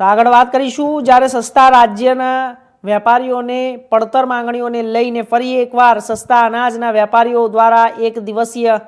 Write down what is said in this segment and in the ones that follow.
તો આગળ વાત કરીશું, જ્યારે સસ્તા રાજ્યના વેપારીઓને, પડતર માંગણીઓને લઈને ફરી એકવાર સસ્તા અનાજના વેપારીઓ દ્વારા એક દિવસીય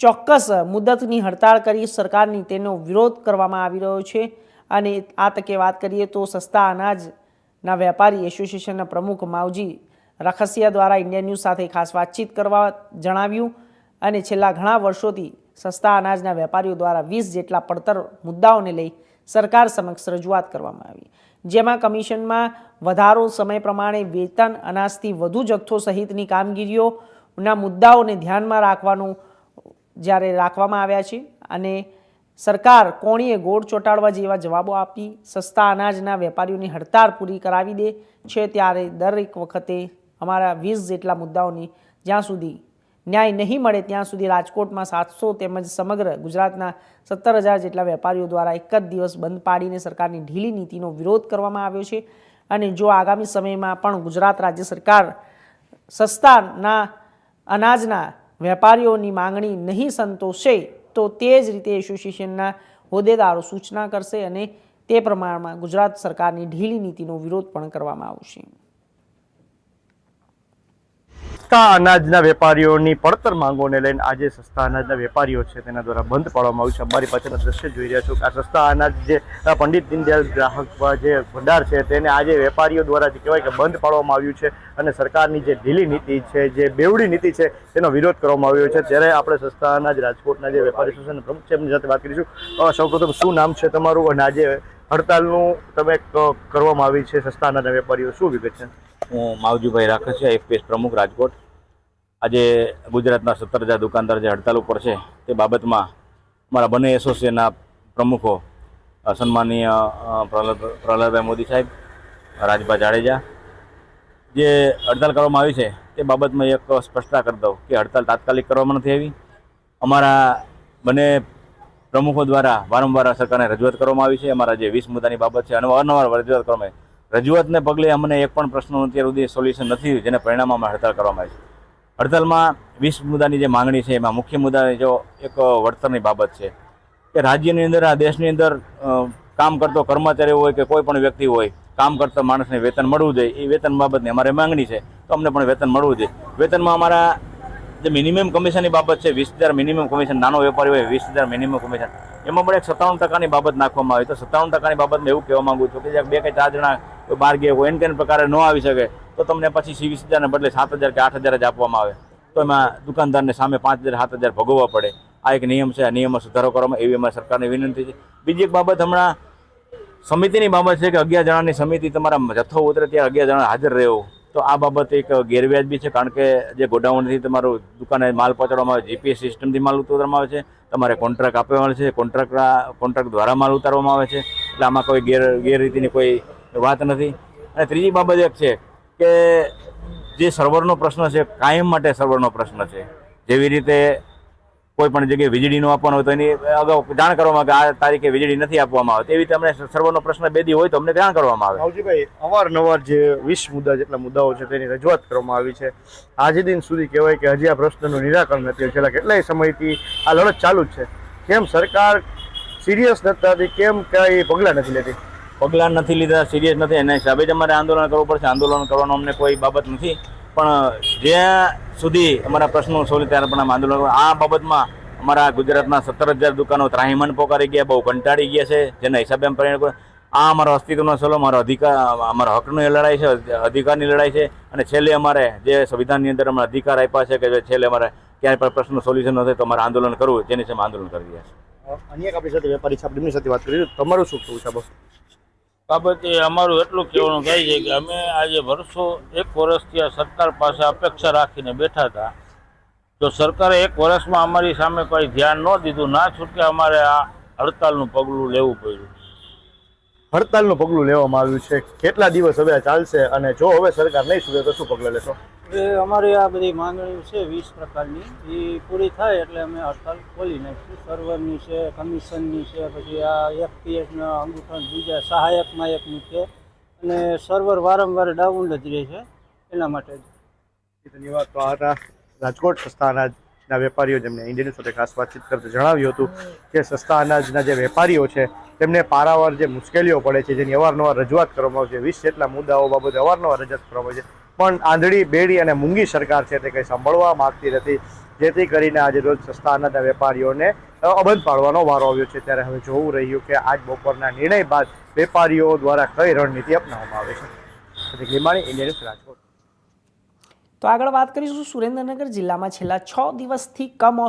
ચોક્કસ મુદતની હડતાળ કરી સરકારની તેનો વિરોધ કરવામાં આવી રહ્યો છે. અને આ તકે વાત કરીએ તો સસ્તા અનાજના વેપારી એસોસિએશનના પ્રમુખ માવજી રખસિયા દ્વારા ઇન્ડિયા ન્યૂઝ સાથે ખાસ વાતચીત કરવા જણાવ્યું અને છેલ્લા ઘણા વર્ષોથી સસ્તા અનાજના વેપારીઓ દ્વારા વીસ જેટલા પડતર મુદ્દાઓને લઈ સરકાર સમક્ષ રજૂઆત કરવામાં આવી. જેમાં કમિશનમાં વધારો સમય પ્રમાણે વેતન, અનાજથી વધુ જથ્થો સહિતની કામગીરીઓના મુદ્દાઓને ધ્યાનમાં રાખવાનું જ્યારે રાખવામાં આવ્યા છે અને સરકાર કોણીએ ગોળ ચોંટાડવા જેવા જવાબો આપી સસ્તા અનાજના વેપારીઓની હડતાળ પૂરી કરાવી દે છે ત્યારે દરેક વખતે અમારા વીસ જેટલા મુદ્દાઓની જ્યાં સુધી ન્યાય નહીં મળે ત્યાં સુધી રાજકોટમાં સાતસો તેમજ સમગ્ર ગુજરાતના સત્તર હજાર જેટલા વેપારીઓ દ્વારા એક જ દિવસ બંધ પાડીને સરકારની ઢીલી નીતિનો વિરોધ કરવામાં આવ્યો છે. અને જો આગામી સમયમાં પણ ગુજરાત રાજ્ય સરકાર સસ્તાના, અનાજના વેપારીઓની માંગણી નહીં સંતોષે, તો તે જ રીતે એસોસિએશનના હોદ્દેદારો સૂચના કરશે અને તે પ્રમાણમાં ગુજરાત સરકારની ઢીલી નીતિનો વિરોધ પણ કરવામાં આવશે. સસ્તા અનાજના વેપારીઓની પડતર માંગોને લઈને આજે સસ્તા અનાજના વેપારીઓ છે તેના દ્વારા બંધ પાડવામાં આવ્યું છે. અમારી પાછળના દ્રશ્ય જોઈ રહ્યા છો કે આ સસ્તા અનાજ જે પંડિત દીનદયાળ ગ્રાહક જે ભંડાર છે તેને આજે વેપારીઓ દ્વારા જે કહેવાય કે બંધ પાડવામાં આવ્યું છે અને સરકારની જે ઢીલી નીતિ છે, જે બેવડી નીતિ છે તેનો વિરોધ કરવામાં આવ્યો છે. ત્યારે આપણે સસ્તા અનાજ રાજકોટના જે વેપારી એસોસિએશનના પ્રમુખ છે એમની સાથે વાત કરીશું. સૌપ્રથમ શું નામ છે તમારું અને આજે હડતાલનું તમે કરવામાં આવી છે સસ્તા અનાજના વેપારીઓ. શું વિગત છે? હું માવજીભાઈ છે એફપીએસ પ્રમુખ રાજકોટ. આજે ગુજરાતના સત્તર હજાર દુકાનદાર જે હડતાલ ઉપર છે, તે બાબતમાં અમારા બંને એસોસિએશનના પ્રમુખો સન્માનીય પ્રહલાદ, પ્રહલાદભાઈ મોદી સાહેબ, રાજભા જાડેજા, જે હડતાલ કરવામાં આવી છે, તે બાબતમાં એક સ્પષ્ટતા કરી દઉં કે હડતાલ તાત્કાલિક કરવામાં નથી આવી. અમારા બંને પ્રમુખો દ્વારા વારંવાર સરકારને રજૂઆત કરવામાં આવી છે. અમારા જે વીસ મુદ્દાની બાબત છે અને અવારનવાર રજૂઆત કરવામાં આવી. રજૂઆતને પગલે અમને એક પણ પ્રશ્નનું અત્યાર સુધી સોલ્યુશન નથી, જેને પરિણામમાં હડતાલ કરવામાં આવી છે. હડતાલમાં વીસ મુદ્દાની જે માંગણી છે, એમાં મુખ્ય મુદ્દા જો એક વળતરની બાબત છે કે રાજ્યની અંદર આ દેશની અંદર કામ કરતો કર્મચારી હોય કે કોઈ પણ વ્યક્તિ હોય, કામ કરતા માણસને વેતન મળવું જોઈએ. એ વેતન બાબતની અમારે માંગણી છે. તો અમને પણ વેતન મળવું જોઈએ. વેતનમાં અમારા જે મિનિમમ કમિશનની બાબત છે, વીસ હજાર મિનિમમ કમિશન, નાનો વેપારી હોય, વીસ હજાર મિનિમમ કમિશન, એમાં પણ એક સત્તાવન ટકાની બાબત નાખવામાં આવી. તો સત્તાવન ટકાની બાબતમાં એવું કહેવા માંગુ છું કે બે કે ચાર જણા બાર ગયા હોય, એને કેન પ્રકારે ન આવી શકે. તો તમને પછી સી વીસ હજારને બદલે સાત હજાર કે આઠ હજાર જ આપવામાં આવે. તો એમાં દુકાનદારને સામે પાંચ હજાર, સાત હજાર ભોગવવા પડે. આ એક નિયમ છે, આ નિયમમાં સુધારો કરવામાં એવી અમારી સરકારની વિનંતી છે. બીજી એક બાબત હમણાં સમિતિની બાબત છે કે અગિયાર જણાની સમિતિ તમારા જથ્થો ઉતરે ત્યાં અગિયાર જણા હાજર રહેવું. તો આ બાબત એક ગેરવ્યાજબી છે, કારણ કે જે ગોડાઉનથી તમારું દુકાને માલ પહોંચાડવામાં આવે, જીપીએસ સિસ્ટમથી માલ ઉતારવામાં આવે છે, તમારે કોન્ટ્રાક્ટ આપવામાં આવે છે, કોન્ટ્રાક્ટ કોન્ટ્રાક્ટ દ્વારા માલ ઉતારવામાં આવે છે. એટલે આમાં કોઈ ગેર, ગેરરીતિની કોઈ વાત નથી. અને ત્રીજી બાબત એક છે કે જે સર્વરનો પ્રશ્ન છે, કાયમ માટે સર્વરનો પ્રશ્ન છે. જેવી રીતે કોઈ પણ જગ્યાએ વીજળીનું આપવાનું હોય તો એની અગાઉ જાણ કરવામાં આવે આ તારીખે વીજળી નથી આપવામાં આવે તેવી રીતે અમને સર્વરનો પ્રશ્ન બે દી હોય તો અમને જાણ કરવામાં આવે. માવજીભાઈ, અવારનવાર જે વીસ મુદ્દા જેટલા મુદ્દાઓ છે તેની રજૂઆત કરવામાં આવી છે. આજે દિન સુધી કહેવાય કે હજી આ પ્રશ્નનું નિરાકરણ નથી. છેલ્લા કેટલાય સમયથી આ લડત ચાલુ જ છે. કેમ સરકાર સિરિયસ નથી કેમ કઈ પગલાં નથી લેતી? પગલાં નથી લીધા સિરિયસ નથી. એના હિસાબે જ અમારે આંદોલન કરવું પડશે. આંદોલન કરવાનો અમને કોઈ બાબત નથી. પણ જ્યાં સુધી અમારા પ્રશ્નો સોલ્વ ત્યારે પણ અમે આંદોલન આ બાબતમાં અમારા ગુજરાતના સત્તર હજાર દુકાનો ત્રાહીમન પોકારી ગયા, બહુ કંટાળી ગયા છે. જેના હિસાબે અમે પરિણામ આ અમારો અસ્તિત્વનો સલો અમારો અધિકાર અમારા હકની લડાઈ છે, અધિકારની લડાઈ છે. અને છેલ્લે અમારે જે સંવિધાનની અંદર અમારા અધિકાર આપ્યા છે કે જે છેલ્લે અમારે ક્યાંય પણ પ્રશ્નનું સોલ્યુશન થાય તો અમારે આંદોલન કરવું જેની સામે આંદોલન કરી રહ્યા છે. અન્ય એક સાથે વેપારી એમની સાથે વાત કરી. તમારું શું કહેવું આ બાબતે? અમારું એટલું કહેવાનું થાય છે કે અમે આજે વર્ષો એક વર્ષથી આ સરકાર પાસે અપેક્ષા રાખીને બેઠા હતા તો સરકારે એક વર્ષમાં અમારી સામે કોઈ ધ્યાન ન દીધું, ના છૂટકે અમારે આ હડતાલનું પગલું લેવું પડ્યું હડતાલનું પગલું લેવામાં આવ્યું છે. કેટલા દિવસ હવે ચાલશે અને જો હવે સરકાર નહીં સુધે તો શું પગલાં લેશો? એ અમારી આ બધી માંગણીઓ છે વીસ પ્રકારની. એ પૂરી થાય એટલે અમે હડતાલ ખોલી નાખીશું. સર્વરની છે કમિશનની છે પછી આ એક પીએચના અંગૂઠા બીજા સહાયકમાં એકનું છે. અને સર્વર વારંવાર ડાઉન જ રહે છે. એના માટે ધન્યવાદ. તો આ રાજકોટ સસ્તા અનાજના વેપારીઓ જેમને ઇન્ડિયન સાથે ખાસ વાતચીત કરતા જણાવ્યું હતું કે સસ્તા અનાજના જે વેપારીઓ છે, તેમને પારાવાર જે મુશ્કેલીઓ પડે છે, જેની અવારનવાર રજૂઆત કરવામાં આવે છે, વીસ જેટલા મુદ્દાઓ બાબતે અવારનવાર રજૂઆત કરવામાં આવે છે. પણ આંધળી, બેડી અને મૂંગી સરકાર છે તે કંઈ સાંભળવા માગતી નથી. જેથી કરીને આજે રોજ સસ્તા અનાજના વેપારીઓને અબંધ પાડવાનો વારો આવ્યો છે. ત્યારે હવે જોવું રહ્યું કે આજ બપોરના નિર્ણય બાદ વેપારીઓ દ્વારા કઈ રણનીતિ અપનાવવામાં આવે છે. લીમાણી ઇન્ડિયન રાજકોટ. તો આગળ વાત કરીશું સુરેન્દ્રનગર જિલ્લામાં છેલ્લા છ દિવસથી કમોસમી